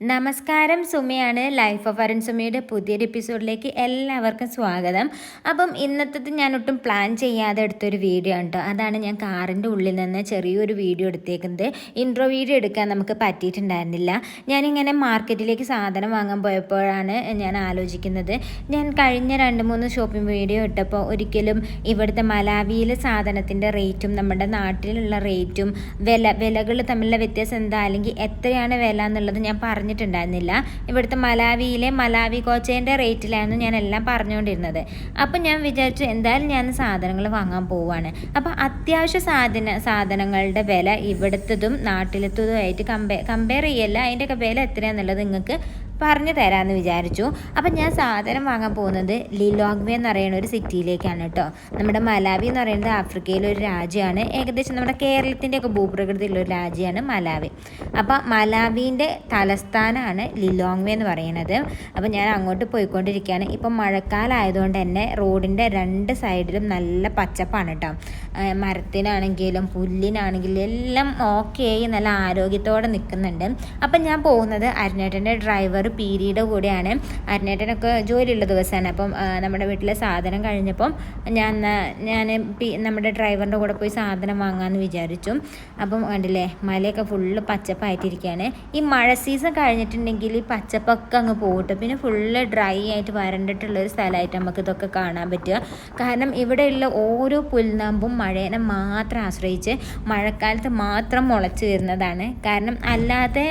നമസ്കാരം സുമയാണ്. Life of Arun സുമയുടെ പുതിയൊരു എപ്പിസോഡിലേക്ക് എല്ലാവർക്കും സ്വാഗതം. അപ്പം ഇന്നത്തത് ഞാൻ ഒട്ടും പ്ലാൻ ചെയ്യാതെ എടുത്തൊരു വീഡിയോ ആണ് കേട്ടോ അതാണ് ഞാൻ കാറിന്റെ ഉള്ളിൽ നിന്ന് ചെറിയൊരു വീഡിയോ എടുത്തേക്കുന്നത്. ഇൻട്രോ വീഡിയോ എടുക്കാൻ നമുക്ക് പറ്റിയിട്ടുണ്ടായിരുന്നില്ല. ഞാനിങ്ങനെ മാർക്കറ്റിലേക്ക് സാധനം വാങ്ങാൻ പോയപ്പോഴാണ് ഞാൻ ആലോചിക്കുന്നത്. ഞാൻ കഴിഞ്ഞ രണ്ട് മൂന്ന് ഷോപ്പിംഗ് വീഡിയോ ഇട്ടപ്പോൾ ഒരിക്കലും ഇവിടുത്തെ മലാവിയിലെ സാധനത്തിന്റെ റേറ്റും നമ്മുടെ നാട്ടിലുള്ള റേറ്റും വില വിലകൾ തമ്മിലുള്ള വ്യത്യാസം എന്താ? അല്ലെങ്കിൽ എത്രയാണ് വില എന്നുള്ളത് ഞാൻ പറഞ്ഞിട്ടുണ്ടായിരുന്നില്ല. ഇവിടുത്തെ മലാവിയിലെ മലാവി കോച്ചേന്റെ റേറ്റിലായിരുന്നു ഞാൻ എല്ലാം പറഞ്ഞുകൊണ്ടിരുന്നത്. അപ്പം ഞാൻ വിചാരിച്ചു എന്തായാലും ഞാൻ സാധനങ്ങൾ വാങ്ങാൻ പോവുകയാണ് അപ്പോൾ അത്യാവശ്യ സാധന സാധനങ്ങളുടെ വില ഇവിടുത്തതും നാട്ടിലത്തതുമായിട്ട് കമ്പയർ കമ്പയർ ചെയ്യല്ല. അതിന്റെയൊക്കെ വില എത്രയാണെന്നുള്ളത് നിങ്ങൾക്ക് പറഞ്ഞു തരാമെന്ന് വിചാരിച്ചു. അപ്പം ഞാൻ സാധനം വാങ്ങാൻ പോകുന്നത് ലിലോഗ്വേ എന്ന് പറയുന്ന ഒരു സിറ്റിയിലേക്കാണ് കേട്ടോ. നമ്മുടെ മലാവി എന്ന് പറയുന്നത് ആഫ്രിക്കയിലെ ഒരു രാജ്യമാണ്. ഏകദേശം നമ്മുടെ കേരളത്തിന്റെ ഒക്കെ ഭൂപ്രകൃതിയുള്ള ഒരു രാജ്യമാണ് മലാവി. അപ്പം മലാവിന്റെ തലസ്ഥാനമാണ് ലിലോങ്വേ എന്ന് പറയുന്നത്. അപ്പം ഞാൻ അങ്ങോട്ട് പോയിക്കൊണ്ടിരിക്കുകയാണ്. ഇപ്പം മഴക്കാലമായതുകൊണ്ട് തന്നെ റോഡിന്റെ രണ്ട് സൈഡിലും നല്ല പച്ചപ്പാണ് കേട്ടോ. മരത്തിനാണെങ്കിലും പുല്ലിനാണെങ്കിലും എല്ലാം ഓക്കെ ആയി നല്ല ആരോഗ്യത്തോടെ നിൽക്കുന്നുണ്ട്. അപ്പം ഞാൻ പോകുന്നത് അരുണേട്ടന്റെ ഡ്രൈവർ പീരിയുടെ കൂടിയാണ് അരുണേട്ടനൊക്കെ ജോലിയുള്ള ദിവസമാണ്. അപ്പം നമ്മുടെ വീട്ടിലെ സാധനം കഴിഞ്ഞപ്പം ഞാൻ ഞാൻ നമ്മുടെ ഡ്രൈവറിന്റെ കൂടെ പോയി സാധനം വാങ്ങാമെന്ന് വിചാരിച്ചു. അപ്പം കണ്ടില്ലേ മലയൊക്കെ ഫുള്ള് പച്ചപ്പായിട്ടിരിക്കുകയാണ്. ഈ മഴ സീസൺ കഴിഞ്ഞിട്ടുണ്ടെങ്കിൽ ഈ പച്ചപ്പൊക്കെ അങ്ങ് പോകട്ടെ പിന്നെ ഫുള്ള് ഡ്രൈ ആയിട്ട് വരണ്ടിട്ടുള്ള ഒരു സ്ഥലമായിട്ട് നമുക്ക് ഇതൊക്കെ കാണാൻ പറ്റുക. കാരണം ഇവിടെയുള്ള ഓരോ പുൽനാമ്പും മഴേനെ മാത്രം ആശ്രയിച്ച് മഴക്കാലത്ത് മാത്രം മുളച്ച് വരുന്നതാണ്. കാരണം അല്ലാതെ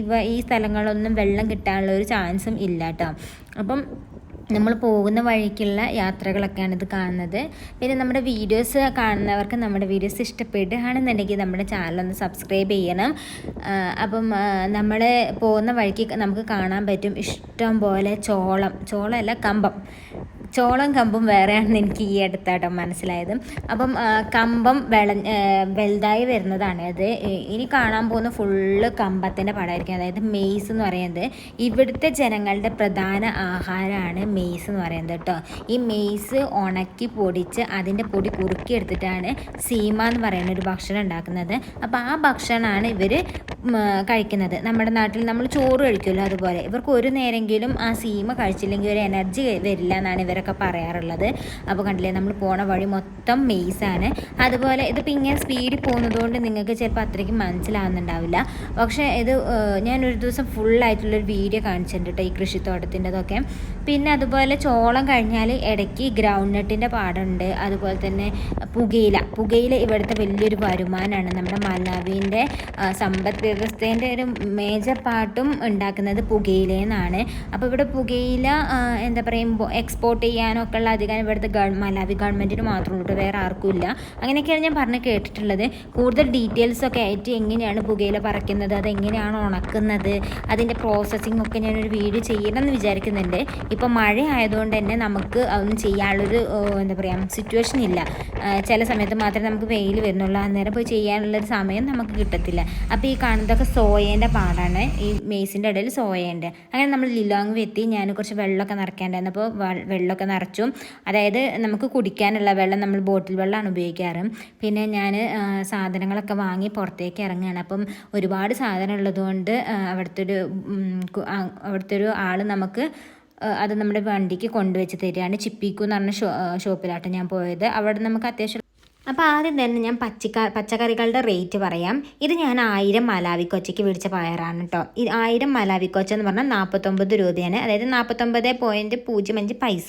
ഇവ ഈ സ്ഥലങ്ങളൊന്നും വെള്ളം കിട്ടാനുള്ള ഒരു ചാൻസും ഇല്ല കേട്ടോ അപ്പം നമ്മൾ പോകുന്ന വഴിക്കുള്ള യാത്രകളൊക്കെയാണ് ഇത് കാണുന്നത്. പിന്നെ നമ്മുടെ വീഡിയോസ് കാണുന്നവർക്ക് നമ്മുടെ വീഡിയോസ് ഇഷ്ടപ്പെടുകയാണെന്നുണ്ടെങ്കിൽ നമ്മുടെ ചാനൽ ഒന്ന് സബ്സ്ക്രൈബ് ചെയ്യണം. അപ്പം നമ്മൾ പോകുന്ന വഴിക്ക് നമുക്ക് കാണാൻ പറ്റും ഇഷ്ടം പോലെ ചോളം. ചോളമല്ല കമ്പം. ചോളം കമ്പും വേറെയാണെന്ന് എനിക്ക് ഈ അടുത്താട്ടോ മനസ്സിലായത്. അപ്പം കമ്പം വെള വലുതായി വരുന്നതാണ്. അത് ഇനി കാണാൻ പോകുന്ന ഫുള്ള് കമ്പത്തിന്റെ പടമായിരിക്കും. അതായത് മെയ്സ് എന്ന് പറയുന്നത് ഇവിടുത്തെ ജനങ്ങളുടെ പ്രധാന ആഹാരമാണ് മെയ്സ് എന്ന് പറയുന്നത് കേട്ടോ. ഈ മെയ്സ് ഉണക്കി പൊടിച്ച് അതിന്റെ പൊടി കുറുക്കി എടുത്തിട്ടാണ് സീമ എന്ന് പറയുന്ന ഒരു ഭക്ഷണം ഉണ്ടാക്കുന്നത്. അപ്പോൾ ആ ഭക്ഷണമാണ് ഇവർ കഴിക്കുന്നത്. നമ്മുടെ നാട്ടിൽ നമ്മൾ ചോറ് കഴിക്കുമല്ലോ അതുപോലെ. ഇവർക്ക് ഒരു നേരെങ്കിലും ആ സീമ കഴിച്ചില്ലെങ്കിൽ ഒരു എനർജി വരില്ല എന്നാണ് ഇവരൊക്കെ പറയാറുള്ളത്. അപ്പോൾ കണ്ടില്ലേ നമ്മൾ പോണ വഴി മൊത്തം മെയ്സാണ് അതുപോലെ ഇതിപ്പോൾ ഇങ്ങനെ സ്പീഡിൽ പോകുന്നതുകൊണ്ട് നിങ്ങൾക്ക് ചിലപ്പോൾ അത്രയ്ക്ക് മനസ്സിലാവുന്നുണ്ടാവില്ല. പക്ഷേ ഇത് ഞാനൊരു ദിവസം ഫുള്ളായിട്ടുള്ളൊരു വീഡിയോ കാണിച്ചിട്ടുണ്ട് ഈ കൃഷിത്തോട്ടത്തിന്റെതൊക്കെ. പിന്നെ അതുപോലെ ചോളം കഴിഞ്ഞാൽ ഇടയ്ക്ക് ഗ്രൗണ്ട് നട്ടിന്റെ പാടുണ്ട്. അതുപോലെ തന്നെ പുകയില. പുകയില ഇവിടുത്തെ വലിയൊരു വരുമാനമാണ്. നമ്മുടെ മലാവിന്റെ സമ്പദ് വ്യവസ്ഥേന്റെ ഒരു മേജർ പാർട്ടും ഉണ്ടാക്കുന്നത് പുകയിലെന്നാണ് അപ്പോൾ ഇവിടെ പുകയില എന്താ പറയുമ്പോൾ എക്സ്പോർട്ട് ചെയ്യാനൊക്കെ ഉള്ള അധികാരം ഇവിടുത്തെ ഗവൺ മലാവി ഗവൺമെന്റിന് മാത്രമേ ഉള്ളൂ വേറെ ആർക്കും ഇല്ല. അങ്ങനെയൊക്കെയാണ് ഞാൻ പറഞ്ഞ് കേട്ടിട്ടുള്ളത്. കൂടുതൽ ഡീറ്റെയിൽസ് ഒക്കെ ആയിട്ട് എങ്ങനെയാണ് പുകയില പറിക്കുന്നത് അതെങ്ങനെയാണ് ഉണക്കുന്നത് അതിന്റെ പ്രോസസ്സിംഗ് ഒക്കെ ഞാനൊരു വീഡിയോ ചെയ്യണമെന്ന് വിചാരിക്കുന്നുണ്ട്. ഇപ്പോൾ മഴ ആയതുകൊണ്ട് തന്നെ നമുക്ക് അതൊന്നും ചെയ്യാനുള്ളൊരു എന്താ പറയുക സിറ്റുവേഷൻ ഇല്ല. ചില സമയത്ത് മാത്രമേ നമുക്ക് വെയിൽ വരുന്നുള്ളൂ. അന്നേരം പോയി ചെയ്യാനുള്ളൊരു സമയം നമുക്ക് കിട്ടത്തില്ല. അപ്പോൾ ഈ കാണുന്നതൊക്കെ സോയേന്റെ പാടാണ്. ഈ മേസിന്റെ ഇടയിൽ സോയേന്റെ അങ്ങനെ നമ്മൾ ലിലോങ് എത്തി. ഞാൻ കുറച്ച് വെള്ളമൊക്കെ നിറയ്ക്കാണ്ടായിരുന്നു. അപ്പോൾ വെള്ളമൊക്കെ നിറച്ചു. അതായത് നമുക്ക് കുടിക്കാനുള്ള വെള്ളം നമ്മൾ ബോട്ടിൽ വെള്ളമാണ് ഉപയോഗിക്കാറ്. പിന്നെ ഞാൻ സാധനങ്ങളൊക്കെ വാങ്ങി പുറത്തേക്ക് ഇറങ്ങുകയാണ്. അപ്പം ഒരുപാട് സാധനം ഉള്ളതുകൊണ്ട് അവിടുത്തെ ഒരു അവിടുത്തെ ഒരു ആൾ നമുക്ക് അത് നമ്മുടെ വണ്ടിക്ക് കൊണ്ടുവച്ച് തരികയാണ്. ചിപ്പിക്കു എന്ന് പറഞ്ഞ ഷോ ഷോപ്പിലാട്ടോ ഞാൻ പോയത്. അവിടെ നമുക്ക് അത്യാവശ്യം അപ്പോൾ ആദ്യം തന്നെ ഞാൻ പച്ചക്ക പച്ചക്കറികളുടെ റേറ്റ് പറയാം. ഇത് ഞാൻ ആയിരം മലാവിക്കൊച്ചയ്ക്ക് വിളിച്ച പയറാണ് കേട്ടോ ഈ ആയിരം മലാവിക്കൊച്ച എന്ന് പറഞ്ഞാൽ നാൽപ്പത്തൊമ്പത് രൂപയാണ്. അതായത് നാൽപ്പത്തൊമ്പത് പോയിന്റ് പൂജ്യം അഞ്ച് പൈസ.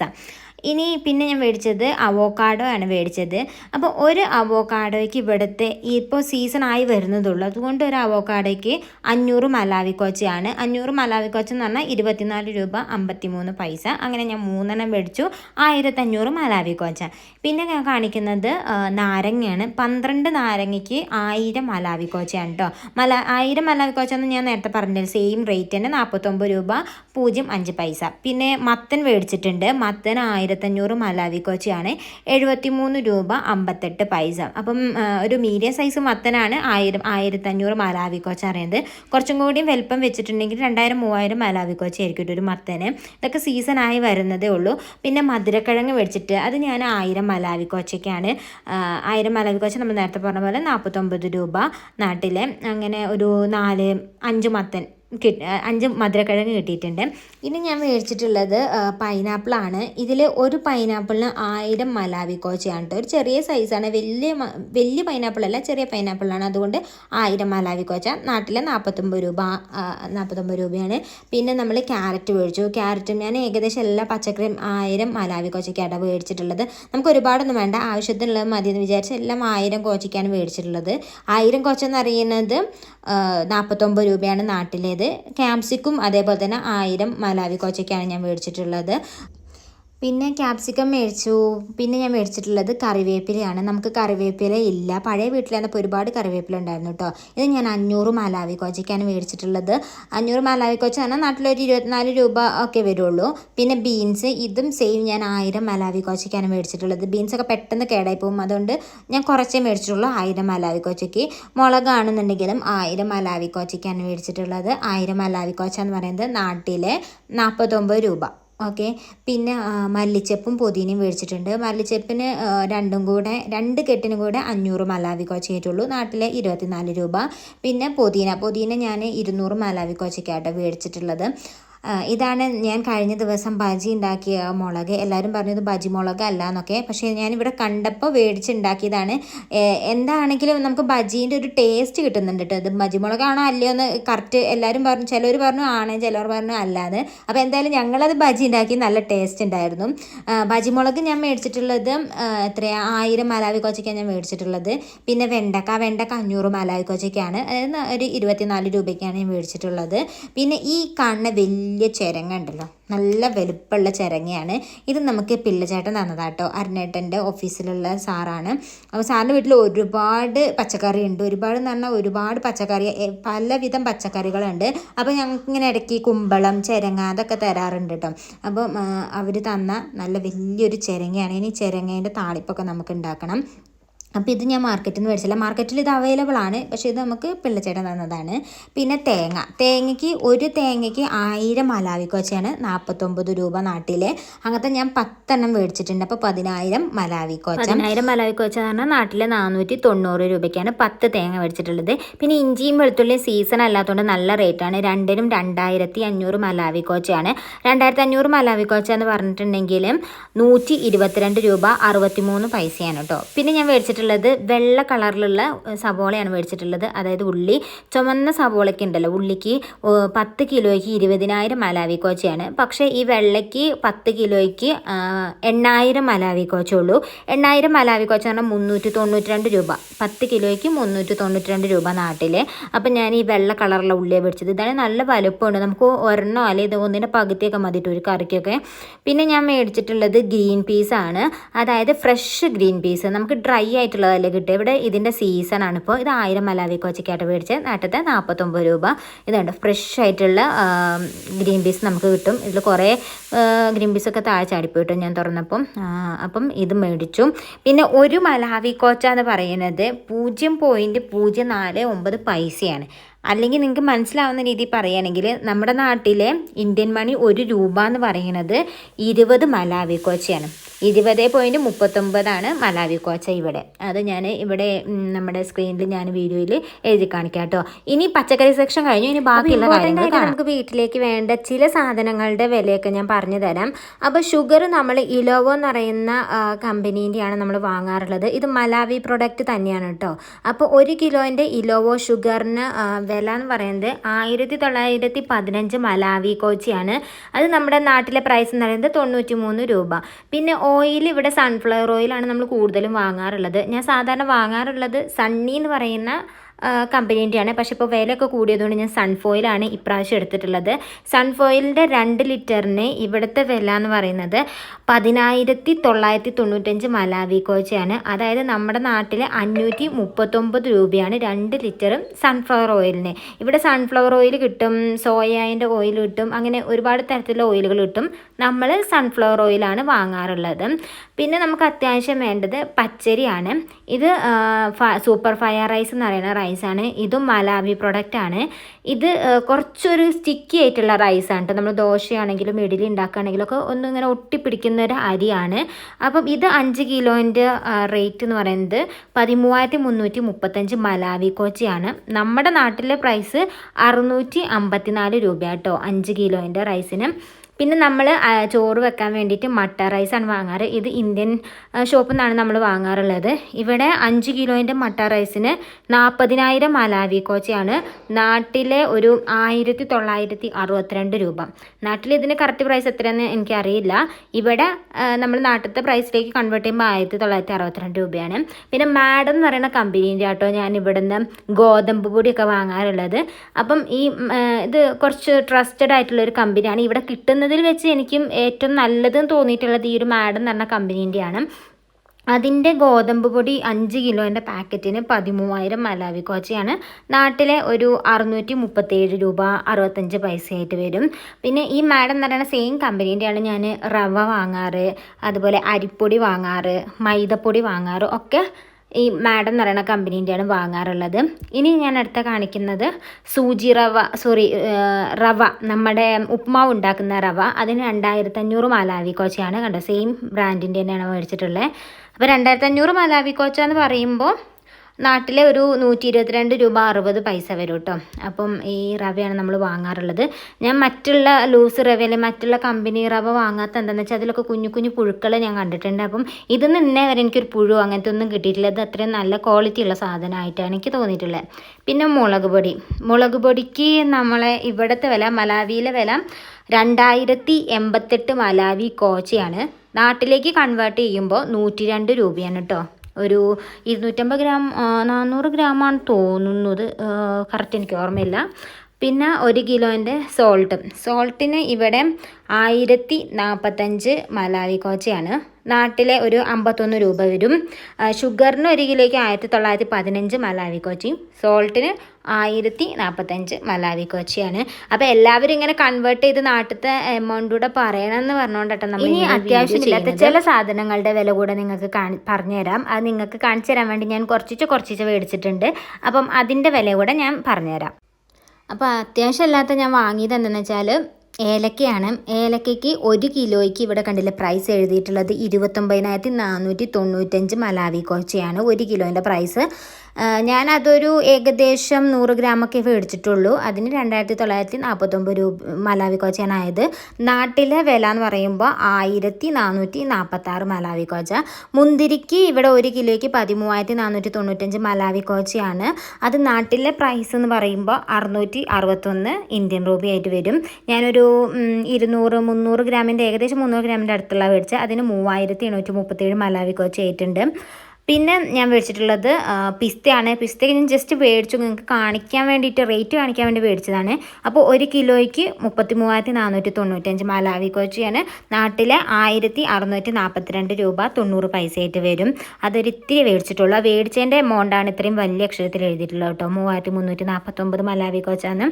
ഇനി പിന്നെ ഞാൻ മേടിച്ചത് അവോക്കാഡോ ആണ് മേടിച്ചത്. അപ്പോൾ ഒരു അവോക്കാഡോയ്ക്ക് ഇവിടുത്തെ ഇപ്പോൾ സീസൺ ആയി വരുന്നതുള്ളൂ. അതുകൊണ്ട് ഒരു അവോക്കാഡോയ്ക്ക് അഞ്ഞൂറ് മലാവിക്കോച്ചയാണ്. അഞ്ഞൂറ് മലാവിക്കോച്ച എന്ന് പറഞ്ഞാൽ ഇരുപത്തിനാല് രൂപ അമ്പത്തിമൂന്ന് പൈസ. അങ്ങനെ ഞാൻ മൂന്നെണ്ണം മേടിച്ചു. ആയിരത്തഞ്ഞൂറ് മലാവിക്കോച്ച. പിന്നെ ഞാൻ കാണിക്കുന്നത് നാരങ്ങയാണ്. പന്ത്രണ്ട് നാരങ്ങയ്ക്ക് ആയിരം മലാവിക്കോച്ചയാണ് കേട്ടോ മല ആയിരം മലാവിക്കോച്ച എന്ന് ഞാൻ നേരത്തെ പറഞ്ഞത് സെയിം റേറ്റ് തന്നെ നാൽപ്പത്തൊമ്പത് രൂപ പൂജ്യം അഞ്ച് പൈസ. പിന്നെ മത്തൻ മേടിച്ചിട്ടുണ്ട്. മത്തൻ ആയിരം ആയിരത്തഞ്ഞൂറ് മലാവി കോച്ചിയാണ് എഴുപത്തി മൂന്ന് രൂപ അമ്പത്തെട്ട് പൈസ. അപ്പം ഒരു മീഡിയം സൈസ് മത്തനാണ് ആയിരം ആയിരത്തഞ്ഞൂറ് മലാവി കോച്ച് അറിയുന്നത്. കുറച്ചും കൂടി വലിപ്പം വെച്ചിട്ടുണ്ടെങ്കിൽ രണ്ടായിരം മൂവായിരം മലാവി കോച്ചി ആയിരിക്കും ഒരു മത്തന്. ഇതൊക്കെ സീസണായി വരുന്നതേ ഉള്ളൂ. പിന്നെ മധുരക്കിഴങ്ങ് മേടിച്ചിട്ട് അത് ഞാൻ ആയിരം മലാവി കോച്ചയ്ക്കാണ് ആയിരം മലാവി കോച്ച നമ്മൾ നേരത്തെ പറഞ്ഞ പോലെ നാൽപ്പത്തൊമ്പത് രൂപ നാട്ടിലെ. അങ്ങനെ ഒരു നാല് അഞ്ച് മത്തൻ കിട്ടി അഞ്ച് മധുരക്കിഴങ്ങ് കിട്ടിയിട്ടുണ്ട്. ഇനി ഞാൻ മേടിച്ചിട്ടുള്ളത് പൈനാപ്പിളാണ്. ഇതിൽ ഒരു പൈനാപ്പിളിന് ആയിരം മലാവി കോച്ചയാണ് കേട്ടോ ഒരു ചെറിയ സൈസാണ്. വലിയ വലിയ പൈനാപ്പിളല്ല ചെറിയ പൈനാപ്പിളാണ്. അതുകൊണ്ട് ആയിരം മലാവി കോച്ച. നാട്ടിൽ നാൽപ്പത്തൊമ്പത് രൂപ നാൽപ്പത്തൊമ്പത് രൂപയാണ്. പിന്നെ നമ്മൾ ക്യാരറ്റ് മേടിച്ചു. ക്യാരറ്റും ഞാൻ ഏകദേശം എല്ലാ പച്ചക്കറിയും ആയിരം മലാവി കോച്ചയ്ക്കാണ് മേടിച്ചിട്ടുള്ളത്. നമുക്ക് ഒരുപാടൊന്നും വേണ്ട. ആവശ്യത്തിനുള്ളത് മതി എന്ന് വിചാരിച്ച് എല്ലാം ആയിരം കോച്ചയ്ക്കാണ് മേടിച്ചിട്ടുള്ളത്. ആയിരം കോച്ച എന്ന് അറിയുന്നത് നാൽപ്പത്തൊമ്പത് രൂപയാണ് നാട്ടിലേത്. ക്യാപ്സിക്കും അതേപോലെ തന്നെ ആയിരം മലാവി കോച്ചയ്ക്കാണ് ഞാൻ മേടിച്ചിട്ടുള്ളത്. പിന്നെ ക്യാപ്സിക്കം മേടിച്ചു. പിന്നെ ഞാൻ മേടിച്ചിട്ടുള്ളത് കറിവേപ്പിലയാണ്. നമുക്ക് കറിവേപ്പില ഇല്ല. പഴയ വീട്ടിലായിരുന്നപ്പോൾ ഒരുപാട് കറിവേപ്പില ഉണ്ടായിരുന്നു കേട്ടോ. ഇത് ഞാൻ അഞ്ഞൂറ് മാലാവി കോച്ചയ്ക്കാണ് മേടിച്ചിട്ടുള്ളത്. അഞ്ഞൂറ് മാലാവി കോച്ച പറഞ്ഞാൽ നാട്ടിലൊരു ഇരുപത്തിനാല് രൂപ ഒക്കെ വരുള്ളൂ. പിന്നെ ബീൻസ് ഇതും സെയിം ഞാൻ ആയിരം മാലാവി കോച്ചയ്ക്കാണ് മേടിച്ചിട്ടുള്ളത്. ബീൻസൊക്കെ പെട്ടെന്ന് കേടായി പോകും. അതുകൊണ്ട് ഞാൻ കുറച്ചേ മേടിച്ചിട്ടുള്ളൂ ആയിരം മലാവി കോച്ചയ്ക്ക് മുളകാണെന്നുണ്ടെങ്കിലും ആയിരം മാലാവി കോച്ചയ്ക്കാണ് മേടിച്ചിട്ടുള്ളത്. ആയിരം മാലാവി കോച്ച എന്ന് പറയുന്നത് നാട്ടിലെ നാൽപ്പത്തൊമ്പത് രൂപ. ഓക്കെ. പിന്നെ മല്ലിച്ചപ്പും പുതിനയും മേടിച്ചിട്ടുണ്ട്. മല്ലിച്ചെപ്പിന് രണ്ടും കൂടെ രണ്ട് കെട്ടിനും കൂടെ അഞ്ഞൂറ് മലാവി കോച്ചയായിട്ടുള്ളൂ നാട്ടിലെ ഇരുപത്തിനാല് രൂപ. പിന്നെ പുതിന. പുതിന ഞാൻ ഇരുന്നൂറ് മലാവി കോച്ചയ്ക്കാട്ടോ മേടിച്ചിട്ടുള്ളത്. ഇതാണ് ഞാൻ കഴിഞ്ഞ ദിവസം ബജി ഉണ്ടാക്കിയ മുളക്. എല്ലാവരും പറഞ്ഞത് ബജി മുളക് അല്ല എന്നൊക്കെ. പക്ഷേ ഞാനിവിടെ കണ്ടപ്പോൾ മേടിച്ചുണ്ടാക്കിയതാണ് എന്താണെങ്കിലും നമുക്ക് ബജീന്റെ ഒരു ടേസ്റ്റ് കിട്ടുന്നുണ്ട് കേട്ടോ ഇത് ബജി മുളകാണോ അല്ലയോ എന്ന് കറക്റ്റ് എല്ലാവരും പറഞ്ഞു ചിലർ പറഞ്ഞു ആണ് ചിലർ പറഞ്ഞു അല്ലാന്ന് അപ്പോൾ എന്തായാലും ഞങ്ങളത് ബജി ഉണ്ടാക്കി നല്ല ടേസ്റ്റ് ഉണ്ടായിരുന്നു. ബജി മുളക് ഞാൻ മേടിച്ചിട്ടുള്ളത് എത്രയാണ് എത്രയാ? ആയിരം മലാവി കോച്ചയ്ക്കാണ് ഞാൻ മേടിച്ചിട്ടുള്ളത്. പിന്നെ വെണ്ടക്ക വെണ്ടക്ക അഞ്ഞൂറ് മലാവി കോച്ചയ്ക്കാണ് അതായത് ഒരു ഇരുപത്തിനാല് രൂപയ്ക്കാണ് ഞാൻ മേടിച്ചിട്ടുള്ളത്. പിന്നെ ഈ കാണുന്ന വലിയ ചിരങ്ങ ഉണ്ടല്ലോ. നല്ല വലുപ്പമുള്ള ചിരങ്ങയാണ്. ഇത് നമുക്ക് പിള്ളച്ചേട്ടൻ തന്നതാട്ടോ. അരുണേട്ടന്റെ ഓഫീസിലുള്ള സാറാണ്. അപ്പോൾ സാറിന്റെ വീട്ടിൽ ഒരുപാട് പച്ചക്കറി ഉണ്ട് ഒരുപാട് എന്ന് പറഞ്ഞാൽ ഒരുപാട് പച്ചക്കറി പലവിധം പച്ചക്കറികളുണ്ട്. അപ്പോൾ ഞങ്ങൾക്ക് ഇങ്ങനെ ഇടയ്ക്ക് കുമ്പളം ചിരങ്ങ അതൊക്കെ തരാറുണ്ട് കേട്ടോ. അപ്പം അവർ തന്ന നല്ല വലിയൊരു ചിരങ്ങയാണ്. ഇനി ചിരങ്ങേന്റെ താളിപ്പൊക്കെ നമുക്ക് ഉണ്ടാക്കണം. അപ്പോൾ ഇത് ഞാൻ മാർക്കറ്റിൽ നിന്ന് മേടിച്ചില്ല മാർക്കറ്റിൽ ഇത് അവൈലബിൾ ആണ്. പക്ഷേ ഇത് നമുക്ക് പിള്ളച്ചേട്ടൻ തന്നതാണ്. പിന്നെ തേങ്ങ. തേങ്ങയ്ക്ക് ഒരു തേങ്ങയ്ക്ക് ആയിരം മലാവിക്ക് വെച്ചാണ് നാൽപ്പത്തൊമ്പത് രൂപ നാട്ടിലെ. അങ്ങനത്തെ ഞാൻ പത്തെണ്ണം മേടിച്ചിട്ടുണ്ട്. അപ്പോൾ പതിനായിരം മലാവിക്ക് വെച്ച പതിനായിരം മലാവിക്ക് പറഞ്ഞാൽ നാട്ടിലെ നാനൂറ്റി തൊണ്ണൂറ് രൂപയ്ക്കാണ് പത്ത് തേങ്ങ മേടിച്ചിട്ടുള്ളത്. പിന്നെ ഇഞ്ചിയും വെളുത്തുള്ളിയും സീസൺ അല്ലാത്തതുകൊണ്ട് നല്ല റേറ്റാണ് രണ്ടിനും രണ്ടായിരത്തി അഞ്ഞൂറ് മലാവി കോച്ചയാണ് രണ്ടായിരത്തി അഞ്ഞൂറ് മലാവി എന്ന് പറഞ്ഞിട്ടുണ്ടെങ്കിൽ നൂറ്റി ഇരുപത്തിരണ്ട് രൂപ അറുപത്തിമൂന്ന് പൈസയാണ് കേട്ടോ പിന്നെ ഞാൻ മേടിച്ചിട്ടുള്ളത് വെള്ള കളറിലുള്ള സബോളയാണ് മേടിച്ചിട്ടുള്ളത്. അതായത് ഉള്ളി. ചുമന്ന സവോളയ്ക്ക് ഉണ്ടല്ലോ ഉള്ളിക്ക് പത്ത് കിലോയ്ക്ക് ഇരുപതിനായിരം മലാവി കോച്ചയാണ്. പക്ഷേ ഈ വെള്ളയ്ക്ക് പത്ത് കിലോയ്ക്ക് എണ്ണായിരം മലാവി കോച്ചുള്ളൂ എണ്ണായിരം മലാവി കോച്ച പറഞ്ഞാൽ മുന്നൂറ്റി തൊണ്ണൂറ്റി രണ്ട് രൂപ. പത്ത് കിലോയ്ക്ക് മുന്നൂറ്റി തൊണ്ണൂറ്റി രണ്ട് രൂപ നാട്ടിൽ അപ്പം ഞാൻ ഈ വെള്ള കളറുള്ള ഉള്ളിയെ മേടിച്ചത്. ഇതാണ് നല്ല വലുപ്പമുണ്ട്. നമുക്ക് ഒരെണ്ണോ അല്ലെങ്കിൽ ഒന്നിന്റെ പകുതിയൊക്കെ മതിയിട്ട് ഒരു കറിക്കൊക്കെ. പിന്നെ ഞാൻ മേടിച്ചിട്ടുള്ളത് ഗ്രീൻ പീസാണ്. അതായത് ഫ്രഷ് ഗ്രീൻ പീസ്. നമുക്ക് ഡ്രൈ ആയിട്ടുള്ളതല്ലേ കിട്ടുക? ഇവിടെ ഇതിന്റെ സീസണാണ് ഇപ്പോൾ ഇത് ആയിരം മലാവി കോച്ചയ്ക്കായിട്ട് മേടിച്ച് നാട്ടത്തെ നാൽപ്പത്തൊമ്പത് രൂപ. ഇതുണ്ട് ഫ്രഷ് ആയിട്ടുള്ള ഗ്രീൻ പീസ് നമുക്ക് കിട്ടും. ഇതിൽ കുറേ ഗ്രീൻ പീസൊക്കെ താഴെ ചാടിപ്പോയിട്ടു ഞാൻ തുറന്നപ്പം. അപ്പം ഇത് മേടിച്ചു. പിന്നെ ഒരു മലാവി കോച്ച എന്ന് പറയുന്നത് പൂജ്യം പോയിന്റ് പൂജ്യം നാല് ഒമ്പത് പൈസയാണ്. അല്ലെങ്കിൽ നിങ്ങൾക്ക് മനസ്സിലാവുന്ന രീതിയിൽ പറയുകയാണെങ്കിൽ നമ്മുടെ നാട്ടിലെ ഇന്ത്യൻ മണി ഒരു രൂപ എന്ന് പറയുന്നത് ഇരുപത് മലാവി കോച്ചയാണ്. ഇരുപത് പോയിന്റ് മുപ്പത്തൊമ്പതാണ് മലാവി കോച്ച ഇവിടെ. അത് ഞാൻ ഇവിടെ നമ്മുടെ സ്ക്രീനിൽ ഞാൻ വീഡിയോയിൽ എഴുതി കാണിക്കാം കേട്ടോ ഇനി പച്ചക്കറി സെക്ഷൻ കഴിഞ്ഞു. ഇനി ബാക്കിയുള്ള കാര്യങ്ങൾ നമുക്ക് വീട്ടിലേക്ക് വേണ്ട ചില സാധനങ്ങളുടെ വിലയൊക്കെ ഞാൻ പറഞ്ഞു തരാം. അപ്പോൾ ഷുഗർ നമ്മൾ ഇലോവോ എന്ന് പറയുന്ന കമ്പനീന്റെയാണ് നമ്മൾ വാങ്ങാറുള്ളത്. ഇത് മലാവി പ്രൊഡക്റ്റ് തന്നെയാണ് കേട്ടോ. അപ്പോൾ ഒരു കിലോന്റെ ഇലോവോ ഷുഗറിന് വില എന്ന് പറയുന്നത് ആയിരത്തി തൊള്ളായിരത്തി പതിനഞ്ച് മലാവി കോച്ചിയാണ്. അത് നമ്മുടെ നാട്ടിലെ പ്രൈസ് എന്ന് പറയുന്നത് തൊണ്ണൂറ്റി മൂന്ന് രൂപ. പിന്നെ ഓയിൽ ഇവിടെ സൺഫ്ലവർ ഓയിലാണ് നമ്മൾ കൂടുതലും വാങ്ങാറുള്ളത്. ഞാൻ സാധാരണ വാങ്ങാറുള്ളത് സണ്ണി എന്ന് പറയുന്ന കമ്പനീന്റെയാണ് പക്ഷേ ഇപ്പോൾ വിലയൊക്കെ കൂടിയതുകൊണ്ട് ഞാൻ സൺഫോയിലാണ് ഇപ്രാവശ്യം എടുത്തിട്ടുള്ളത്. സൺഫോയിലിന്റെ രണ്ട് ലിറ്ററിന് ഇവിടുത്തെ വില എന്ന് പറയുന്നത് പതിനായിരത്തി തൊള്ളായിരത്തി തൊണ്ണൂറ്റഞ്ച് മലാവി കോച്ചയാണ്. അതായത് നമ്മുടെ നാട്ടിൽ അഞ്ഞൂറ്റി മുപ്പത്തൊമ്പത് രൂപയാണ് രണ്ട് ലിറ്ററും സൺഫ്ലവർ ഓയിലിന്. ഇവിടെ സൺഫ്ലവർ ഓയിൽ കിട്ടും സോയാന്റെ ഓയിൽ കിട്ടും അങ്ങനെ ഒരുപാട് തരത്തിലുള്ള ഓയിലുകൾ കിട്ടും. നമ്മൾ സൺഫ്ലവർ ഓയിലാണ് വാങ്ങാറുള്ളത്. പിന്നെ നമുക്ക് അത്യാവശ്യം വേണ്ടത് പച്ചരിയാണ്. ഇത് സൂപ്പർ ഫയർ റൈസ് എന്ന് പറയുന്ന റൈസ് റൈസാണ് ഇതും മലാവി പ്രൊഡക്റ്റ് ആണ്. ഇത് കുറച്ചൊരു സ്റ്റിക്കി ആയിട്ടുള്ള റൈസാണ് കേട്ടോ നമ്മൾ ദോശയാണെങ്കിലും ഇഡലി ഉണ്ടാക്കുകയാണെങ്കിലും ഒക്കെ ഒന്നും ഇങ്ങനെ ഒട്ടിപ്പിടിക്കുന്ന ഒരു അരിയാണ്. അപ്പം ഇത് അഞ്ച് കിലോന്റെ റേറ്റ് എന്ന് പറയുന്നത് പതിമൂവായിരത്തി മുന്നൂറ്റി മുപ്പത്തഞ്ച് മലാവി കോച്ചിയാണ്. നമ്മുടെ നാട്ടിലെ പ്രൈസ് അറുന്നൂറ്റി അമ്പത്തിനാല് രൂപ കേട്ടോ അഞ്ച് കിലോന്റെ റൈസിന് പിന്നെ നമ്മൾ ചോറ് വെക്കാൻ വേണ്ടിയിട്ട് മട്ട റൈസാണ് വാങ്ങാറ്. ഇത് ഇന്ത്യൻ ഷോപ്പിൽ നിന്നാണ് നമ്മൾ വാങ്ങാറുള്ളത്. ഇവിടെ അഞ്ച് കിലോന്റെ മട്ട റൈസിന് നാൽപ്പതിനായിരം മലാവി കോച്ചയാണ്. നാട്ടിലെ ഒരു ആയിരത്തി തൊള്ളായിരത്തി അറുപത്തിരണ്ട് രൂപ. നാട്ടിൽ ഇതിന് കറക്റ്റ് പ്രൈസ് എത്രയെന്ന് എനിക്കറിയില്ല. ഇവിടെ നമ്മൾ നാട്ടിലത്തെ പ്രൈസിലേക്ക് കൺവേർട്ട് ചെയ്യുമ്പോൾ ആയിരത്തി തൊള്ളായിരത്തി അറുപത്തിരണ്ട് രൂപയാണ്. പിന്നെ മാഡം എന്ന് പറയുന്ന കമ്പനീന്റെ ആട്ടോ ഞാൻ ഇവിടുന്ന് ഗോതമ്പ് പൊടിയൊക്കെ വാങ്ങാറുള്ളത്. അപ്പം ഈ ഇത് കുറച്ച് ട്രസ്റ്റഡ് ആയിട്ടുള്ള ഒരു കമ്പനിയാണ് ഇവിടെ കിട്ടുന്നത് അതിൽ വെച്ച് എനിക്കും ഏറ്റവും നല്ലതെന്ന് തോന്നിയിട്ടുള്ളത് ഈ ഒരു മാഡം എന്ന് പറഞ്ഞ കമ്പനീന്റെയാണ്. അതിന്റെ ഗോതമ്പ് പൊടി അഞ്ച് കിലോന്റെ പാക്കറ്റിന് പതിമൂവായിരം മലാവി കോച്ചയാണ്. നാട്ടിലെ ഒരു അറുന്നൂറ്റി മുപ്പത്തേഴ് രൂപ അറുപത്തഞ്ച് പൈസയായിട്ട് വരും. പിന്നെ ഈ മാഡം എന്ന് പറയുന്ന സെയിം കമ്പനീന്റെയാണ് ഞാൻ റവ വാങ്ങാറ് അതുപോലെ അരിപ്പൊടി വാങ്ങാറ് മൈദപ്പൊടി വാങ്ങാറ് ഒക്കെ ഈ മാഡം എന്ന് പറയുന്ന കമ്പനീന്റെയാണ് വാങ്ങാറുള്ളത്. ഇനി ഞാൻ അടുത്ത കാണിക്കുന്നത് സൂചി റവ സോറി റവ നമ്മുടെ ഉപ്മാവ് ഉണ്ടാക്കുന്ന റവ. അതിന് രണ്ടായിരത്തി അഞ്ഞൂറ് മാലാവി കോച്ചയാണ്. കണ്ടോ സെയിം ബ്രാൻഡിന്റെ തന്നെയാണ് മേടിച്ചിട്ടുള്ളത്. അപ്പോൾ രണ്ടായിരത്തി അഞ്ഞൂറ് മാലാവി കോച്ച എന്ന് പറയുമ്പോൾ നാട്ടിലെ ഒരു നൂറ്റി ഇരുപത്തിരണ്ട് രൂപ അറുപത് പൈസ വരും കേട്ടോ അപ്പം ഈ റവയാണ് നമ്മൾ വാങ്ങാറുള്ളത്. ഞാൻ മറ്റുള്ള ലൂസ് റവ അല്ലെങ്കിൽ മറ്റുള്ള കമ്പനി റവ വാങ്ങാത്ത എന്താണെന്ന് വെച്ചാൽ അതിലൊക്കെ കുഞ്ഞു കുഞ്ഞു പുഴുക്കൾ ഞാൻ കണ്ടിട്ടുണ്ട്. അപ്പം ഇത് നിന്നേ വരെ എനിക്കൊരു പുഴു അങ്ങനത്തെ ഒന്നും കിട്ടിയിട്ടില്ല. അത് അത്രയും നല്ല ക്വാളിറ്റി ഉള്ള സാധനമായിട്ടാണ് എനിക്ക് തോന്നിയിട്ടുള്ളത്. പിന്നെ മുളക് പൊടി. മുളക് പൊടിക്ക് നമ്മളെ ഇവിടുത്തെ വില മലാവിയിലെ വില രണ്ടായിരത്തി എൺപത്തെട്ട് മലാവി കോച്ചയാണ്. നാട്ടിലേക്ക് കൺവേർട്ട് ചെയ്യുമ്പോൾ നൂറ്റി രണ്ട് രൂപയാണ് കേട്ടോ ഒരു ഇരുന്നൂറ്റമ്പത് ഗ്രാം നാനൂറ് ഗ്രാമാണ് തോന്നുന്നത്. കറക്റ്റ് എനിക്ക് ഓർമ്മയില്ല. പിന്നെ ഒരു കിലോന്റെ സോൾട്ടും സോൾട്ടിന് ഇവിടെ ആയിരത്തി നാൽപ്പത്തഞ്ച് മലാവി കോച്ചയാണ്. നാട്ടിലെ ഒരു അമ്പത്തൊന്ന് രൂപ വരും. ഷുഗറിന് ഒരു കിലോയ്ക്ക് ആയിരത്തി തൊള്ളായിരത്തി പതിനഞ്ച് മലാവി കോച്ചിയും സോൾട്ടിന് ആയിരത്തി നാൽപ്പത്തഞ്ച് മലാവി കോച്ചിയാണ്. അപ്പോൾ എല്ലാവരും ഇങ്ങനെ കൺവേർട്ട് ചെയ്ത് നാട്ടിലത്തെ എമൗണ്ടൂടെ പറയണമെന്ന് പറഞ്ഞുകൊണ്ടട്ടോ നമ്മൾ ഇനി അത്യാവശ്യമില്ലാത്ത ചില സാധനങ്ങളുടെ വില കൂടെ നിങ്ങൾക്ക് കാണി പറഞ്ഞുതരാം. അത് നിങ്ങൾക്ക് കാണിച്ചു തരാൻ വേണ്ടി ഞാൻ കുറച്ചിച്ച് കുറച്ചിച്ച് മേടിച്ചിട്ടുണ്ട്. അപ്പം അതിന്റെ വില കൂടെ ഞാൻ പറഞ്ഞുതരാം. അപ്പോൾ അത്യാവശ്യമില്ലാത്ത ഞാൻ വാങ്ങിയത് എന്താണെന്ന് വെച്ചാൽ ഏലക്കയാണ്. ഏലക്കയ്ക്ക് ഒരു കിലോയ്ക്ക് ഇവിടെ കണ്ടില്ല പ്രൈസ് എഴുതിയിട്ടുള്ളത് ഇരുപത്തൊമ്പതിനായിരത്തി നാനൂറ്റി തൊണ്ണൂറ്റഞ്ച് മലാവി കോച്ചയാണ് ഒരു കിലോന്റെ പ്രൈസ് ഞാനതൊരു ഏകദേശം നൂറ് ഗ്രാമൊക്കെ മേടിച്ചിട്ടുള്ളൂ. അതിന് രണ്ടായിരത്തി തൊള്ളായിരത്തി നാൽപ്പത്തൊമ്പത് രൂപ മലാവി കോച്ചയാണായത് നാട്ടിലെ വില എന്ന് പറയുമ്പോൾ ആയിരത്തി നാനൂറ്റി നാൽപ്പത്താറ് മലാവി കോച്ച. മുന്തിരിക്ക് ഇവിടെ ഒരു കിലോയ്ക്ക് പതിമൂവായിരത്തി നാനൂറ്റി തൊണ്ണൂറ്റഞ്ച് മലാവി കോച്ചയാണ്. അത് നാട്ടിലെ പ്രൈസ് എന്ന് പറയുമ്പോൾ അറുന്നൂറ്റി അറുപത്തൊന്ന് ഇന്ത്യൻ രൂപയായിട്ട് വരും. ഞാനൊരു ഇരുന്നൂറ് മുന്നൂറ് ഗ്രാമിന്റെ ഏകദേശം മുന്നൂറ് ഗ്രാമിന്റെ അടുത്തുള്ള മേടിച്ചത്. അതിന് മൂവായിരത്തി എണ്ണൂറ്റി മുപ്പത്തേഴ് മലാവി കോച്ച ആയിട്ടുണ്ട്. പിന്നെ ഞാൻ മേടിച്ചിട്ടുള്ളത് പിസ്തയാണ്. പിസ്തയ്ക്ക് ഞാൻ ജസ്റ്റ് മേടിച്ചു. നിങ്ങൾക്ക് കാണിക്കാൻ വേണ്ടിയിട്ട് റേറ്റ് കാണിക്കാൻ വേണ്ടി മേടിച്ചതാണ്. അപ്പോൾ ഒരു കിലോയ്ക്ക് മുപ്പത്തി മൂവായിരത്തി നാനൂറ്റി തൊണ്ണൂറ്റഞ്ച് മലാവി കോച്ചിയാണ്. നാട്ടിലെ ആയിരത്തി അറുന്നൂറ്റി നാൽപ്പത്തിരണ്ട് രൂപ തൊണ്ണൂറ് പൈസയായിട്ട് വരും. അതൊരു ഇത്തിരി മേടിച്ചിട്ടുള്ളൂ മേടിച്ചതിന്റെ എമൗണ്ടാണ് ഇത്രയും വലിയ അക്ഷരത്തിൽ എഴുതിയിട്ടുള്ളത് കേട്ടോ. മൂവായിരത്തി മുന്നൂറ്റി നാൽപ്പത്തൊമ്പത് മലാവി കോച്ചാണ്.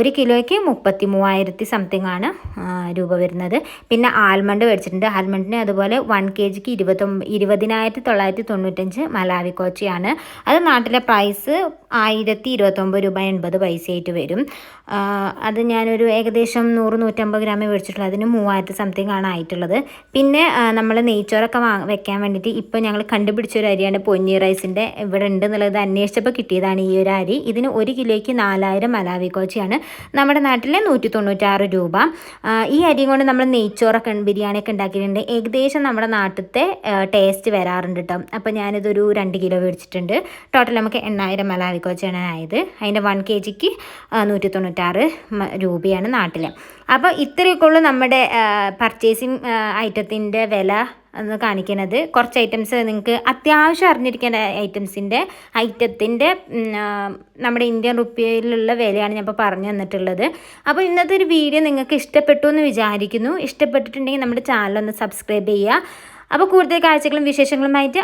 ഒരു കിലോയ്ക്ക് മുപ്പത്തി മൂവായിരത്തി സംതിങ് ആണ് രൂപ വരുന്നത്. പിന്നെ ആൽമണ്ട് മേടിച്ചിട്ടുണ്ട്. ആൽമണ്ടിന് അതുപോലെ വൺ കെ ജിക്ക് ഇരുപത്തൊമ്പത് ഇരുപതിനായിരത്തി തൊള്ളായിരത്തി തൊണ്ണൂറ്റഞ്ച് മലാവി കോച്ചിയാണ്. അത് നാട്ടിലെ പ്രൈസ് ആയിരത്തി ഇരുപത്തൊമ്പത് രൂപ എൺപത് പൈസയായിട്ട് വരും. അത് ഞാനൊരു ഏകദേശം നൂറ് നൂറ്റമ്പത് ഗ്രാമേ മേടിച്ചിട്ടുള്ളൂ. അതിന് മൂവായിരത്തി സംതിങ് ആണ് ആയിട്ടുള്ളത്. പിന്നെ നമ്മൾ നെയ്ച്ചോറൊക്കെ വാ വെക്കാൻ വേണ്ടിയിട്ട് ഇപ്പോൾ ഞങ്ങൾ കണ്ടുപിടിച്ചൊരു അരിയാണ് പൊന്നി റൈസിന്റെ ഇവിടെ ഉണ്ട് എന്നുള്ളത് അന്വേഷിച്ചപ്പോൾ കിട്ടിയതാണ് ഈ ഒരു അരി. ഇതിന് ഒരു കിലോയ്ക്ക് നാലായിരം മലാവി കോച്ചിയാണ്. നമ്മുടെ നാട്ടിലെ നൂറ്റി തൊണ്ണൂറ്റാറ് രൂപ ഈ അരി കൊണ്ട് നമ്മൾ നെയ്ച്ചോറൊക്കെ ബിരിയാണിയൊക്കെ ഉണ്ടാക്കിയിട്ടുണ്ട്. ഏകദേശം നമ്മുടെ നാട്ടിലത്തെ ടേസ്റ്റ് വരാറുണ്ട് കേട്ടോ അപ്പോൾ ഞാനിതൊരു രണ്ട് കിലോ മേടിച്ചിട്ടുണ്ട്. ടോട്ടൽ നമുക്ക് എണ്ണായിരം മലാവി കോച്ചയാണ് ആയത്. അതിന്റെ വൺ കെ ജിക്ക് നൂറ്റി തൊണ്ണൂറ്റാറ് രൂപയാണ് നാട്ടിൽ അപ്പോൾ ഇത്രയൊക്കെ ഉള്ളൂ നമ്മുടെ പർച്ചേസിങ് ഐറ്റത്തിന്റെ വില എന്ന് കാണിക്കുന്നത്. കുറച്ച് ഐറ്റംസ് നിങ്ങൾക്ക് അത്യാവശ്യം അറിഞ്ഞിരിക്കേണ്ട ഐറ്റംസിന്റെ ഐറ്റത്തിന്റെ നമ്മുടെ ഇന്ത്യൻ റുപ്പിയയിലുള്ള വിലയാണ് ഞാൻ ഇപ്പോൾ പറഞ്ഞു തന്നിട്ടുള്ളത്. അപ്പോൾ ഇന്നത്തെ ഒരു വീഡിയോ നിങ്ങൾക്ക് ഇഷ്ടപ്പെട്ടു എന്ന് വിചാരിക്കുന്നു. ഇഷ്ടപ്പെട്ടിട്ടുണ്ടെങ്കിൽ നമ്മുടെ ചാനൽ ഒന്ന് സബ്സ്ക്രൈബ് ചെയ്യുക. അപ്പോൾ കൂടുതൽ കാഴ്ചകളും വിശേഷങ്ങളുമായിട്ട്